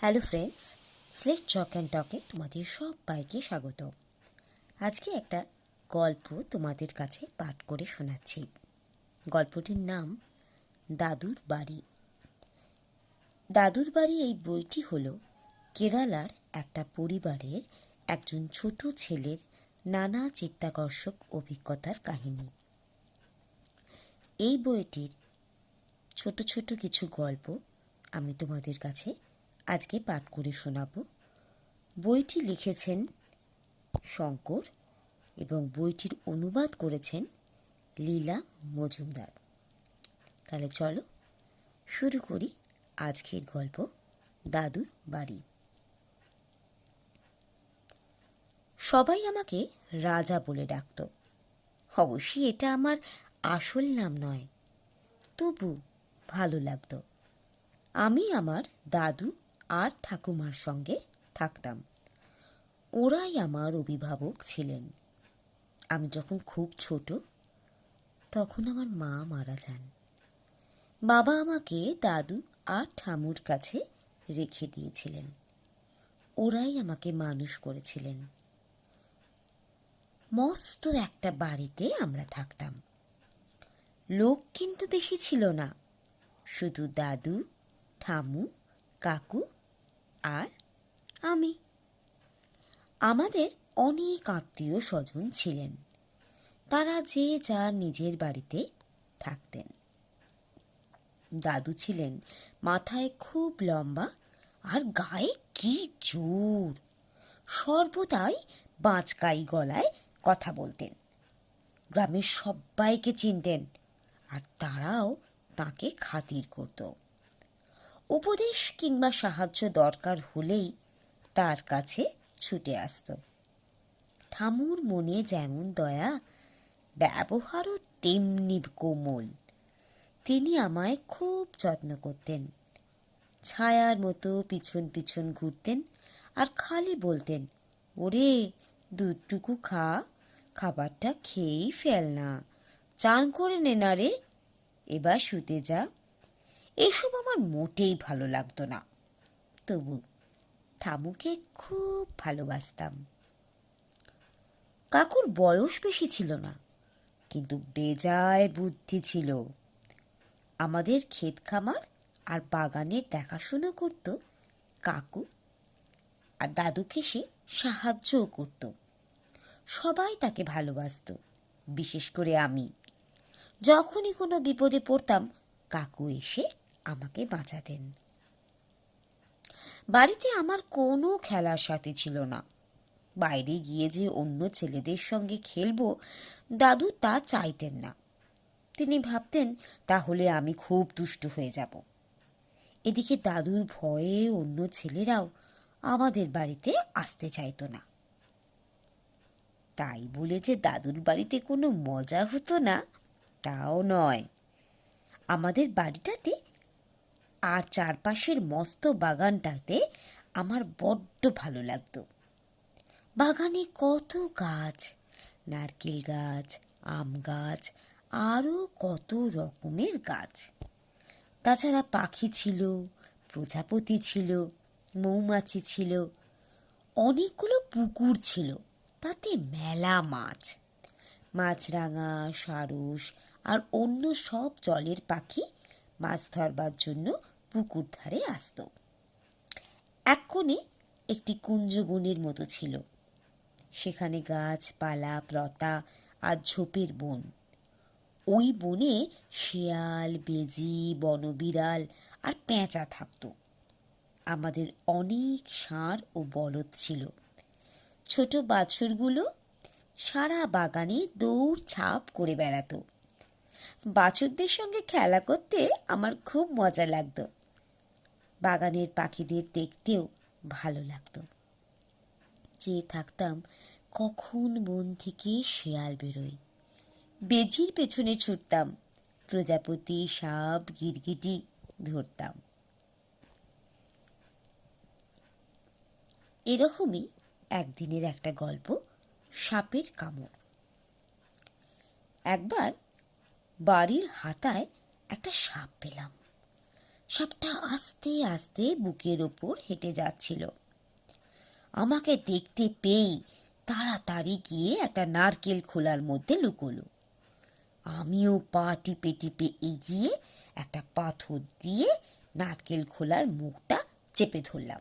Hello friends slate chalk and টকে তোমাদের সবাইকে স্বাগত। আজকে একটা গল্প তোমাদের কাছে পাঠ করে শোনাচ্ছি। গল্পটির নাম দাদুর বাড়ি। দাদুর বাড়ি এই বইটি হলো কেরালার একটা পরিবারের একজন ছোট ছেলের নানা চিত্তাকর্ষক অভিজ্ঞতার কাহিনী। এই বইটির ছোট ছোট কিছু গল্প আমি তোমাদের কাছে আজকে পাঠ করে শোনাব। বইটি লিখেছেন শঙ্কর এবং বইটির অনুবাদ করেছেন লীলা মজুমদার। তাহলে চলো শুরু করি আজকের গল্প দাদুর বাড়ি। সবাই আমাকে রাজা বলে ডাকত। অবশ্যই এটা আমার আসল নাম নয়, তবু ভালো লাগতো। আমি আমার দাদু আর ঠাকুমার সঙ্গে থাকতাম। ওরাই আমার অভিভাবক ছিলেন। আমি যখন খুব ছোট, তখন আমার মা মারা যান। বাবা আমাকে দাদু আর ঠামুর কাছে রেখে দিয়েছিলেন। ওরাই আমাকে মানুষ করেছিলেন। মস্ত একটা বাড়িতে আমরা থাকতাম। লোক কিন্তু বেশি ছিল না। শুধু দাদু, ঠামু, কাকু আর আমি। আমাদের অনেক আত্মীয় স্বজন ছিলেন। তারা যে যার নিজের বাড়িতে থাকতেন। দাদু ছিলেন মাথায় খুব লম্বা আর গায়ে কি জোর সর্বদাই বাঁচকাই গলায় কথা বলতেন। গ্রামের সবাইকে চিনতেন আর তারাও তাকে খাতির করত। উপদেশ কিংবা সাহায্য দরকার হলেই তার কাছে ছুটে আসত। ঠামুর মনে যেমন দয়া, ব্যবহারও তেমনি কোমল। তিনি আমায় খুব যত্ন করতেন। ছায়ার মতো পিছন পিছন ঘুরতেন আর খালি বলতেন, ওরে, দুধটুকু খা, খাবারটা খেয়েই ফেল না। চান করে নে না রে। এবার শুতে যা। এসব আমার মোটেই ভালো লাগতো না। তবু থামুকে খুব ভালোবাসতাম। কাকুর বয়স বেশি ছিল না, কিন্তু বেজায় বুদ্ধি ছিল। আমাদের ক্ষেত খামার আর বাগানের দেখাশুনো করত কাকু আর দাদুকে সে সাহায্যও করত। সবাই তাকে ভালোবাসত, বিশেষ করে আমি। যখনই কোনো বিপদে পড়তাম, কাকু এসে আমাকে বাঁচাতেন। বাড়িতে আমার কোনো খেলার সাথে ছিল না। বাইরে গিয়ে যে অন্য ছেলেদের সঙ্গে খেলব, দাদু তা চাইতেন না। তিনি ভাবতেন, তাহলে আমি খুব দুষ্ট হয়ে যাব। এদিকে দাদুর ভয়ে অন্য ছেলেরাও আমাদের বাড়িতে আসতে চাইতো না। তাই বলে যে দাদুর বাড়িতে কোনো মজা হতো না, তাও নয়। আমাদের বাড়িটাতে আর চারপাশের মস্ত বাগানটাতে আমার বড্ড ভালো লাগতো। বাগানে কত গাছ, নারকেল গাছ, আম গাছ, আরও কত রকমের গাছ। তাছাড়া পাখি ছিল, প্রজাপতি ছিল, মৌমাছি ছিল, অনেকগুলো পুকুর ছিল, তাতে মেলা মাছ। মাছরাঙা, সারস আর অন্য সব জলের পাখি মাছ ধরবার জন্য পুকুর ধারে আসত। এক কোণে একটি কুঞ্জবনের মতো ছিল। সেখানে গাছপালা প্রতা আর ঝোপের বন। ওই বনে শিয়াল, বেজি, বনবিড়াল আর পেঁচা থাকত। আমাদের অনেক ষাঁড় ও বলদ ছিল। ছোট বাছুরগুলো সারা বাগানে দৌড় ছাপ করে বেড়াতো। বাছুরদের সঙ্গে খেলা করতে আমার খুব মজা লাগতো। বাগানের পাখিদের দেখতেও ভালো লাগতো। চেয়ে থাকতাম, কখন বন থেকে শেয়াল বেরোয়। বেজির পেছনে ছুটতাম, প্রজাপতি সাপ গিরগিটি ধরতাম। এরকমই একদিনের একটা গল্প, সাপের কামড়। একবার বাড়ির হাতায় একটা সাপ পেলাম। সাপটা আস্তে আস্তে বুকের ওপর হেঁটে যাচ্ছিল। আমাকে দেখতে পেয়েই তাড়াতাড়ি গিয়ে একটা নারকেল খোলার মধ্যে লুকোলো। আমিও পা টিপে টিপে এগিয়ে একটা পাথর দিয়ে নারকেল খোলার মুখটা চেপে ধরলাম।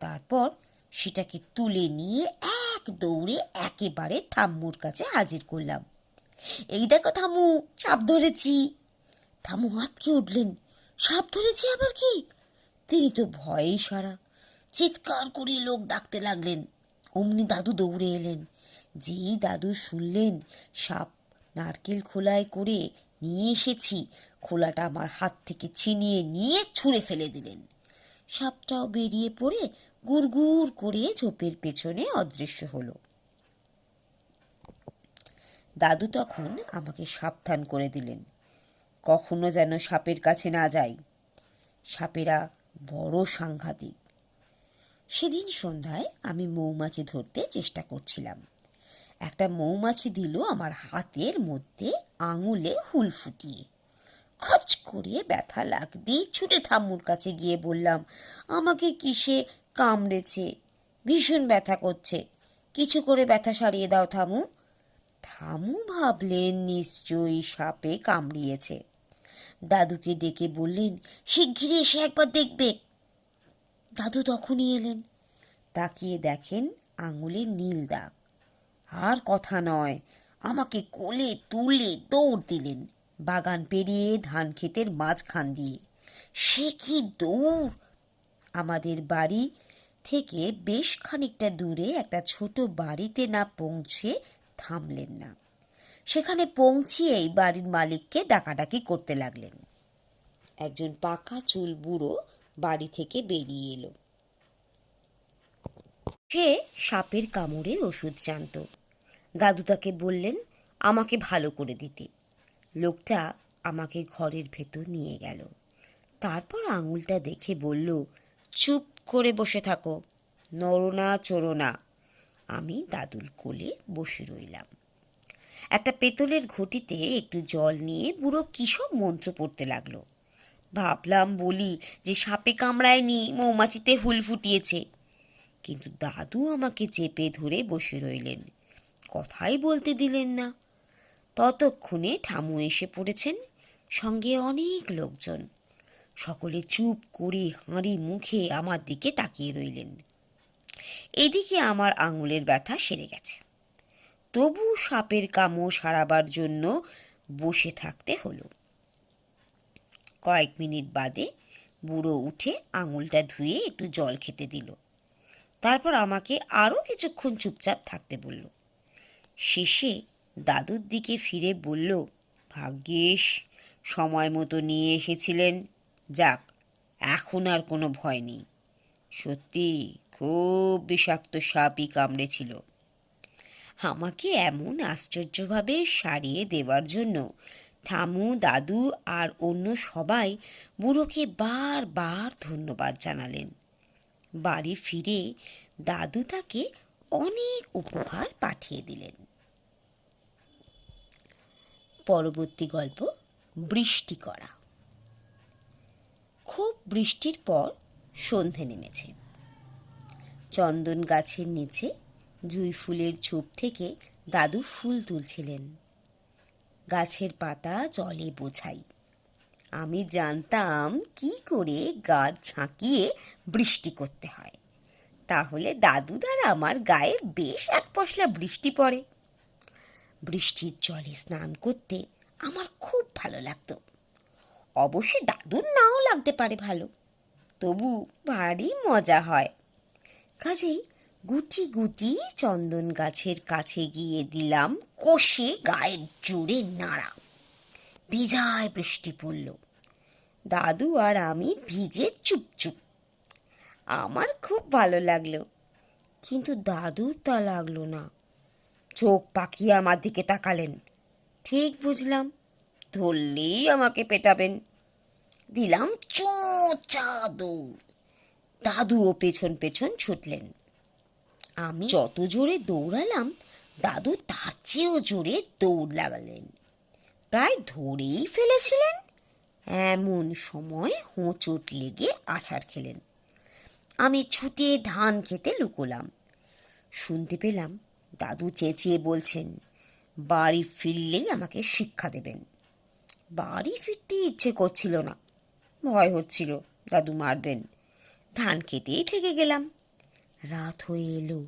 তারপর সেটাকে তুলে নিয়ে এক দৌড়ে একেবারে থাম্মুর কাছে হাজির করলাম। এই দেখো থামু সাপ ধরেছি। থামু আটকে উঠলেন। সাপ ধরেছি আবার কি? তিনি তো ভয়েই সারা। চিৎকার করে লোক ডাকতে লাগলেন। অমনি দাদু দৌড়ে এলেন। যেই দাদু শুনলেন, সাপ নারকেল খোলায় করে নিয়ে এসেছি, খোলাটা আমার হাত থেকে ছিনিয়ে নিয়ে ছুঁড়ে ফেলে দিলেন। সাপটাও বেরিয়ে পড়ে গুড়গুড় করে ঝোপের পেছনে অদৃশ্য হলো। দাদু তখন আমাকে সাবধান করে দিলেন। কখনো যেন সাপের কাছে না যাই। সাপেরা বড় সাংঘাতিক। সেদিন সন্ধ্যায় আমি মৌমাছি ধরতে চেষ্টা করছিলাম। একটা মৌমাছি দিল আমার হাতের মধ্যে আঙুলে হুল ফুটিয়ে। খচ করে ব্যথা লাগতেই ছুটে থাম্মুর কাছে গিয়ে বললাম, আমাকে কিসে কামড়েছে? ভীষণ ব্যথা করছে। কিছু করে ব্যথা সারিয়ে দাও থামু থামু ভাবলেন, নিশ্চয়ই সাপে কামড়িয়েছে। দাদুকে ডেকে বললেন, শিগগিরই এসে একবার দেখবে। দাদু তখনই এলেন। তাকিয়ে দেখেন আঙুলে নীল দাগ। আর কথা নয়, আমাকে কোলে তুলে দৌড় দিলেন বাগান পেরিয়ে ধান ক্ষেতের মাঝখান দিয়ে। সে কি দৌড়? আমাদের বাড়ি থেকে বেশ খানিকটা দূরে একটা ছোট বাড়িতে না পৌঁছে থামলেন না। সেখানে পৌঁছিয়েই বাড়ির মালিককে ডাকাডাকি করতে লাগলেন। একজন পাকা চুল বুড়ো বাড়ি থেকে বেরিয়ে এলো। সে সাপের কামড়ের ওষুধ জানত। দাদু তাকে বললেন, আমাকে ভালো করে দিতে। লোকটা আমাকে ঘরের ভেতর নিয়ে গেল। তারপর আঙুলটা দেখে বলল, চুপ করে বসে থাকো, নড়ো না না। আমি দাদুর কোলে বসে রইলাম। একটা পেতলের ঘটিতে একটু জল নিয়ে বুড়ো কিসব মন্ত্র পড়তে লাগল। ভাবলাম বলি যে সাপে কামড়ায়নি, মৌমাছিতে হুল ফুটিয়েছে। কিন্তু দাদু আমাকে চেপে ধরে বসে রইলেন। কথাই বলতে দিলেন না। ততক্ষণে ঠামু এসে পড়েছেন সঙ্গে অনেক লোকজন। সকলে চুপ করে হাঁড়ি মুখে আমার দিকে তাকিয়ে রইলেন। এদিকে আমার আঙুলের ব্যথা সেরে গেছে। তবু সাপের কামড় সারাবার জন্য বসে থাকতে হলো। কয়েক মিনিট বাদে বুড়ো উঠে আঙুলটা ধুয়ে একটু জল খেতে দিল। তারপর আমাকে আরও কিছুক্ষণ চুপচাপ থাকতে বলল। শেষে দাদুর দিকে ফিরে বলল, ভাগ্যিস, সময় মতো নিয়ে এসেছিলেন। যাক, এখন আর কোনো ভয় নেই। সত্যি খুব বিষাক্ত সাপই কামড়েছিল। আমাকে এমন আশ্চর্যভাবে সারিয়ে দেওয়ার জন্য। ঠামু দাদু আর অন্য সবাই বুড়োকে বারবার ধন্যবাদ জানালেন। বাড়ি ফিরে দাদু তাকে অনেক উপহার পাঠিয়ে দিলেন। পরবর্তী গল্প, বৃষ্টি করা। খুব বৃষ্টির পর সন্ধে নেমেছে। চন্দন গাছের নিচে জুই ফুলের ঝোপ থেকে দাদু ফুল তুলছিলেন। গাছের পাতা জলে বোঝাই। আমি জানতাম কি করে গাছ ঝাঁকিয়ে বৃষ্টি করতে হয়। তাহলে দাদুর আর আমার গায়ে বেশ এক পশলা বৃষ্টি পড়ে। বৃষ্টির জলে স্নান করতে আমার খুব ভালো লাগতো। অবশ্যই দাদুর নাও লাগতে পারে ভালো। তবু ভারী মজা হয়। কাজেই গুটি গুটি চন্দন গাছের কাছে গিয়ে দিলাম কষে গায়ের জোরে নাড়া। ভিজায় বৃষ্টি পড়ল। দাদু আর আমি ভিজে চুপচুপ। আমার খুব ভালো লাগল, কিন্তু দাদুর তা লাগল না। চোখ পাকিয়ে আমার দিকে তাকালেন। ঠিক বুঝলাম, ধরলেই আমাকে পেটাবেন। দিলাম চোচা দৌড়। দাদুও পেছন পেছন ছুটলেন। আমি যত জোরে দৌড়ালাম, দাদু তার চেয়েও জোরে দৌড় লাগালেন। প্রায় ধরেই ফেলেছিলেন। এমন সময় হোঁচট লেগে আছাড় খেলেন। আমি ছুটে ধান খেতে লুকোলাম। শুনতে পেলাম দাদু চেঁচিয়ে বলছেন, বাড়ি ফিরলেই আমাকে শিক্ষা দেবেন। বাড়ি ফিরতে ইচ্ছে করছিল না। ভয় হচ্ছিল, দাদু মারবেন। ধান খেতেই থেকে গেলাম। রাত হয়ে এলো।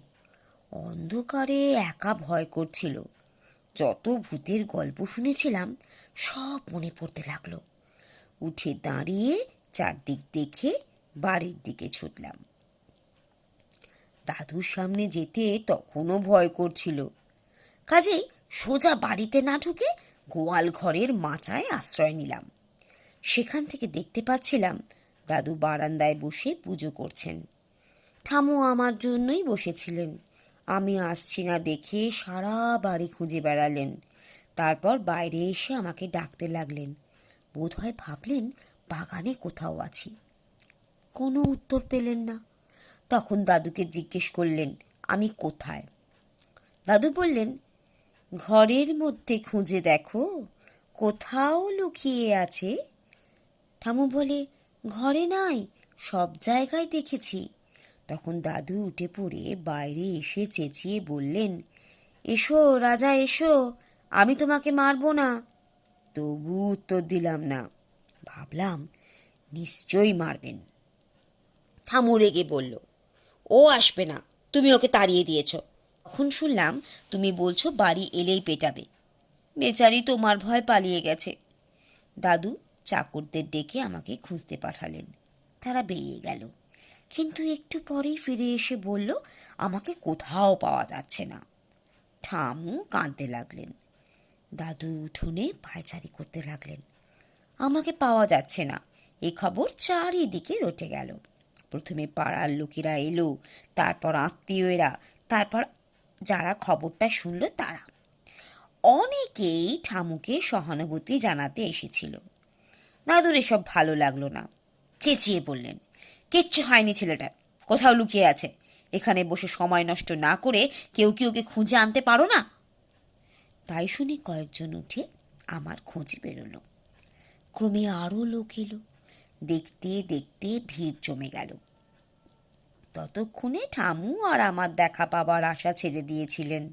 অন্ধকারে একা ভয় করছিল। যত ভূতের গল্প শুনেছিলাম, সব মনে পড়তে লাগল। উঠে দাঁড়িয়ে চারদিক দেখে বাড়ির দিকে ছুটলাম। দাদুর সামনে যেতে তখনও ভয় করছিল। কাজেই সোজা বাড়িতে না ঢুকে গোয়াল ঘরের মাচায় আশ্রয় নিলাম। সেখান থেকে দেখতে পাচ্ছিলাম দাদু বারান্দায় বসে পুজো করছেন। ঠামু আমার জন্যই বসেছিলেন। আমি আসছি না দেখে সারা বাড়ি খুঁজে বেড়ালেন। তারপর বাইরে এসে আমাকে ডাকতে লাগলেন। বোধ হয় ভাবলেন বাগানে কোথাও আছি। কোনো উত্তর পেলেন না। তখন দাদুকে জিজ্ঞেস করলেন, আমি কোথায়? দাদু বললেন, ঘরের মধ্যে খুঁজে দেখো, কোথাও লুকিয়ে আছে। ঠামু বলে, ঘরে নাই, সব জায়গায় দেখেছি। তখন দাদু উঠে পড়ে বাইরে এসে চেঁচিয়ে বললেন, এসো রাজা, এসো, আমি তোমাকে মারবো না। তবু উত্তর দিলাম না। ভাবলাম, নিশ্চয়ই মারবেন। থামু রেগে বলল, ও আসবে না, তুমি ওকে তাড়িয়ে দিয়েছ। তখন শুনলাম, তুমি বলছো বাড়ি এলেই পেটাবে। বেচারি তোমার ভয় পালিয়ে গেছে। দাদু চাকরদের ডেকে আমাকে খুঁজতে পাঠালেন। তারা বেরিয়ে গেল। কিন্তু একটু পরেই ফিরে এসে বলল, আমাকে কোথাও পাওয়া যাচ্ছে না। ঠামু কাঁদতে লাগলেন। দাদু উঠোনে পায়চারি করতে লাগলেন। আমাকে পাওয়া যাচ্ছে না। এ খবর চারিদিকে রটে গেল। প্রথমে পাড়ার লোকেরা এলো, তারপর আত্মীয়রা, তারপর যারা খবরটা শুনল তারা। অনেকেই ঠামুকে সহানুভূতি জানাতে এসেছিল। দাদুর এসব ভালো লাগল না। চেঁচিয়ে বললেন। কিচ্ছু হয়নি ছেলেটার। কোথাও লুকিয়ে আছে। এখানে বসে সময় নষ্ট না করে কেউ কি ওকে খুঁজে আনতে পারো না? তাই শুনে কয়েকজন উঠে আমার খোঁজে বেরোলো। ক্রমে আরও লোক এলো। দেখতে দেখতে ভিড় জমে গেল। ততক্ষণে ঠামু আর আমার দেখা পাবার আশা ছেড়ে দিয়েছিলেন।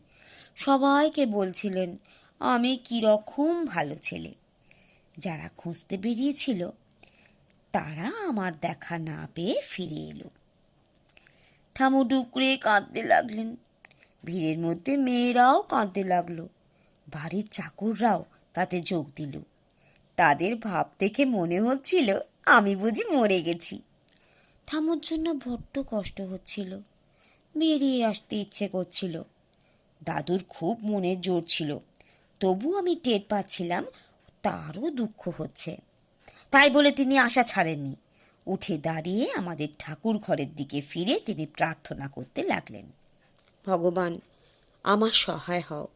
সবাইকে বলছিলেন, আমি কীরকম ভালো ছেলে? যারা খুঁজতে বেরিয়েছিল তারা আমার দেখা না পেয়ে ফিরে এলো। ঠামু ডুকরে কাঁদতে লাগলেন। ভিড়ের মধ্যে মেয়েরাও কাঁদতে লাগল। বাড়ির চাকররাও তাতে যোগ দিল। তাদের ভাব দেখে মনে হচ্ছিল, আমি বুঝি মরে গেছি। ঠামুর জন্য বড্ড কষ্ট হচ্ছিল। বেরিয়ে আসতে ইচ্ছে করছিল। দাদুর খুব মনের জোর ছিল। তবু আমি টের পাচ্ছিলাম, তারও দুঃখ হচ্ছে। তাই বলে তিনি আশা ছাড়েননি। উঠে দাঁড়িয়ে আমাদের ঠাকুর ঘরের দিকে ফিরে তিনি প্রার্থনা করতে লাগলেন। ভগবান, আমার সহায় হও।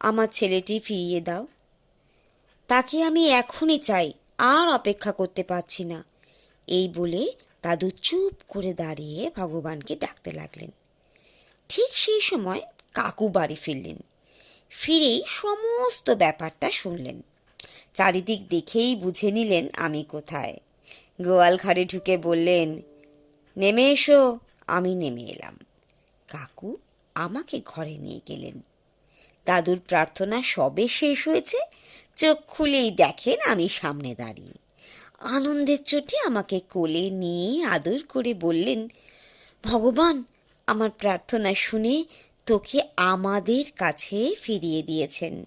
আমার ছেলেটি ফিরিয়ে দাও। তাকে আমি এখনই চাই, আর অপেক্ষা করতে পারছি না। এই বলে দাদু চুপ করে দাঁড়িয়ে ভগবানকে ডাকতে লাগলেন। ঠিক সেই সময় কাকু বাড়ি ফিরলেন। ফিরেই সমস্ত ব্যাপারটা শুনলেন। চারিদিক দেখেই বুঝে নিলেন আমি কোথায়। গোয়াল ঘরে ঢুকে বললেন, নেমে এসো, আমি নেমে এলাম। কাকু আমাকে ঘরে নিয়ে গেলেন। দাদুর প্রার্থনা সবে শেষ হয়েছে, চোখ খুলেই দেখেন আমি সামনে দাঁড়িয়ে। আনন্দের চোটে আমাকে কোলে নিয়ে আদর করে বললেন, ভগবান, আমার প্রার্থনা শুনে তোকে আমাদের কাছে ফিরিয়ে দিয়েছেন।